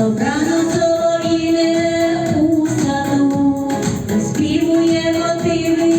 Собрано соловіне у ну, саду, заспівує мотиви.